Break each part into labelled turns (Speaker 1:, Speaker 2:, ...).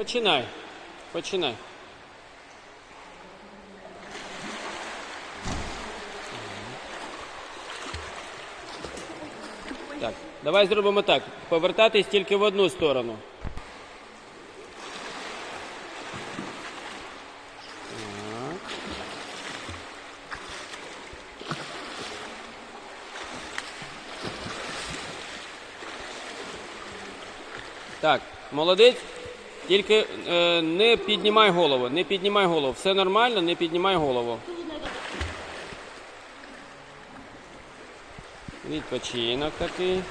Speaker 1: Починай. Починай. Так, давай зробимо так. Повертатись тільки в одну сторону. Так. Молодець. Тільки е, не піднімай голову, не піднімай голову. Все нормально, не піднімай голову. Відпочинок такий.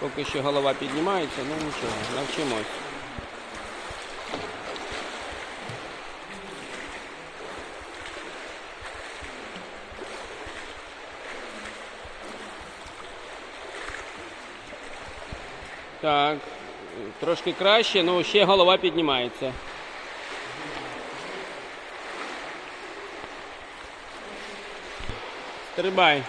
Speaker 1: Поки що голова піднімається, ну нічого, навчимось. Так, трошки краще, ну ще голова піднімається. Стрибай.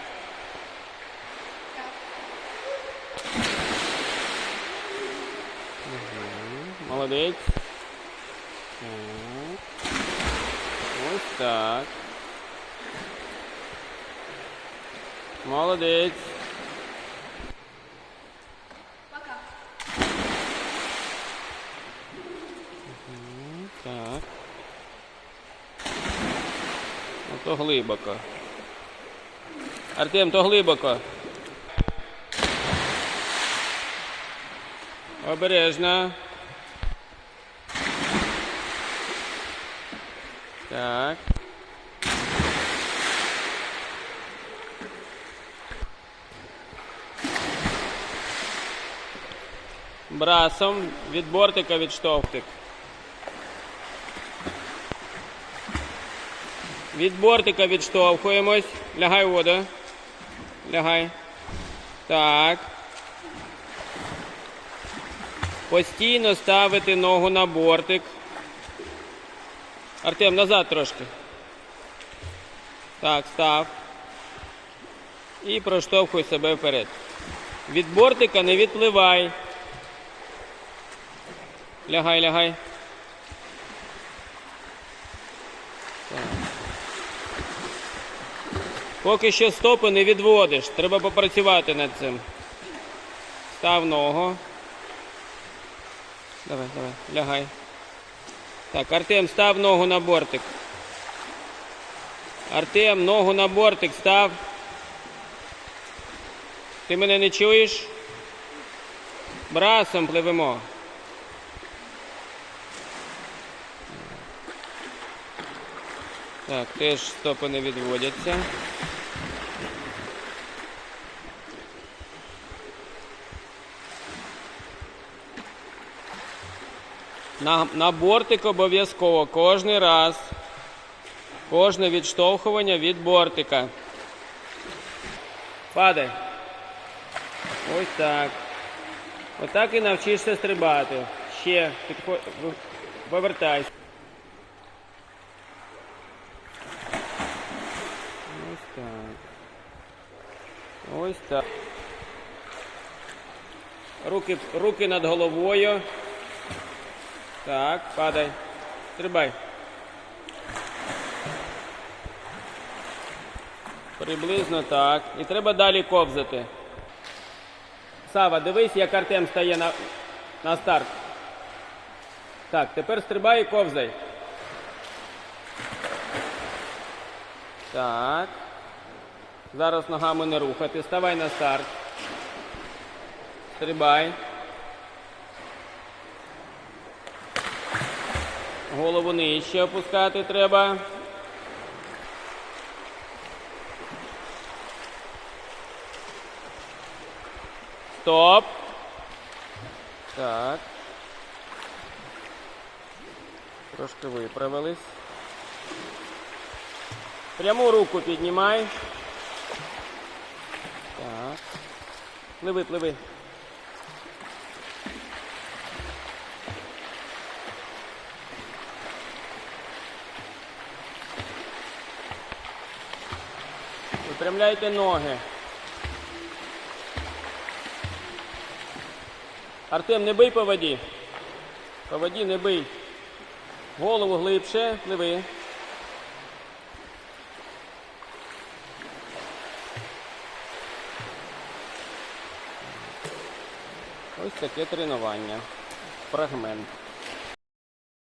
Speaker 1: Молодець. Ось так. Молодець. Мгм, Так. Ну, то глибоко. Артем, то глибоко. Обережно. Так. Брасом від бортика відштовхтик. Від бортика відштовхуємось. Лягай у воду. Лягай. Так. Постійно ставити ногу на бортик. Артем, назад трошки. Так, став. І проштовхуй себе вперед. Від бортика не відпливай. Лягай, лягай. Поки що стопи не відводиш. Треба попрацювати над цим. Став ногу. Давай, давай, лягай. Так, Артем, став ногу на бортик. Артем, ногу на бортик став. Ти мене не чуєш? Брасом пливемо. Так, теж стопи не відводяться. На, на бортик обов'язково кожний раз. Кожне відштовхування від бортика. Падай. Ось так. Отак і навчишся стрибати. Ще повертайся. Ось так. Ось так. Руки, руки над головою. Так, падай. Стрибай. Приблизно так. І треба далі ковзати. Сава, дивись, як Артем стає на, на старт. Так, тепер стрибай і ковзай. Так. Зараз ногами не рухати. Ставай на старт. Стрибай. Голову нижче опускати треба. Стоп. Так. Трошки виправились. Пряму руку піднімай. Так. Пливи, пливи. Випрямляйте ноги. Артем, не бий по воді. По воді не бий. Голову глибше, пливи. Ось таке тренування. Фрагмент.